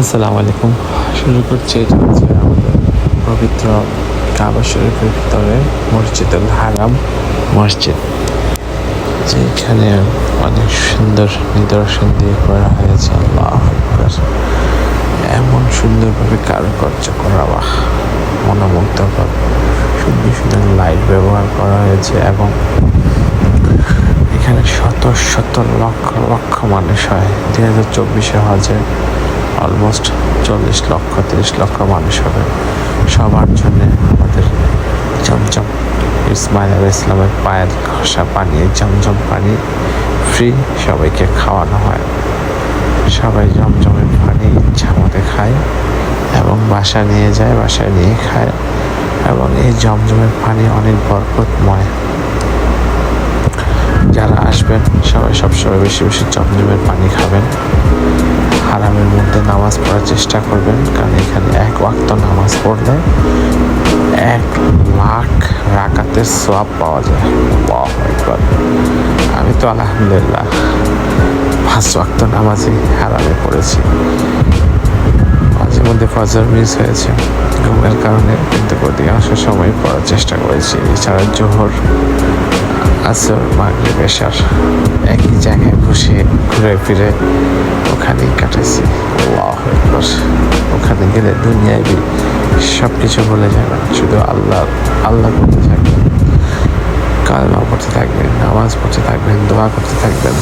আসসালামু আলাইকুম। শুরু করছি এটা হচ্ছে আমাদের পবিত্র কাবা শরীফের ভিতরে মসজিদুল হারাম মসজিদ, যেখানে অনেক সুন্দর নিদর্শন দিয়ে করা হয়েছে। আল্লাহ এমন সুন্দরভাবে কারুকার্য করা বা মনোমুগ্ধকর। সুন্দর সুন্দর লাইট ব্যবহার করা হয়েছে এবং এখানে শত শত লক্ষ লক্ষ মানুষ হয়। দুই হাজার চব্বিশে হজে অলমোস্ট চল্লিশ লক্ষ, তিরিশ লক্ষ মানুষ হবে। সবার জন্য আমাদের জমজম। ইসমাইল আল ইসলামের পায়ের ঘষা পানি জমজম পানি ফ্রি সবাইকে খাওয়ানো হয়। সবাই জমজমের পানি ইচ্ছা মতো খায় এবং বাসা নিয়ে যায়, বাসায় নিয়ে খায় এবং এই জমজমের পানি অনেক বরকতময়। যারা আসবেন, সবাই সবসময় বেশি বেশি জমজমের পানি খাবেন। হারামের মধ্যে নামাজ পড়ার চেষ্টা করবেন, কারণ এখানে এক ওয়াক্ত নামাজ পড়লে এক লাখ রাকাতের সব পাওয়া যায়। আমি তো আলহামদুলিল্লাহ পাঁচ ওয়াক্ত নামাজই হারামে পড়েছি। মাঝে মধ্যে ফজর মিস হয়েছে। ঘুমের কারণে কিন্তু অধিকাংশ সময় পড়ার চেষ্টা করেছি। এছাড়া জোহর, আসর, মাগরিব, এশার একই জায়গায় বসে ঘুরে ফিরে ওখানেই কাটাইছি। ওখানে গেলে দুনিয়ায় সব কিছু ভুলে যাবেন শুধু আল্লাহ আল্লাহ করতে থাকবেন কালমা পড়তে থাকবেন, নামাজ পড়তে থাকবেন, দোয়া করতে থাকবেন।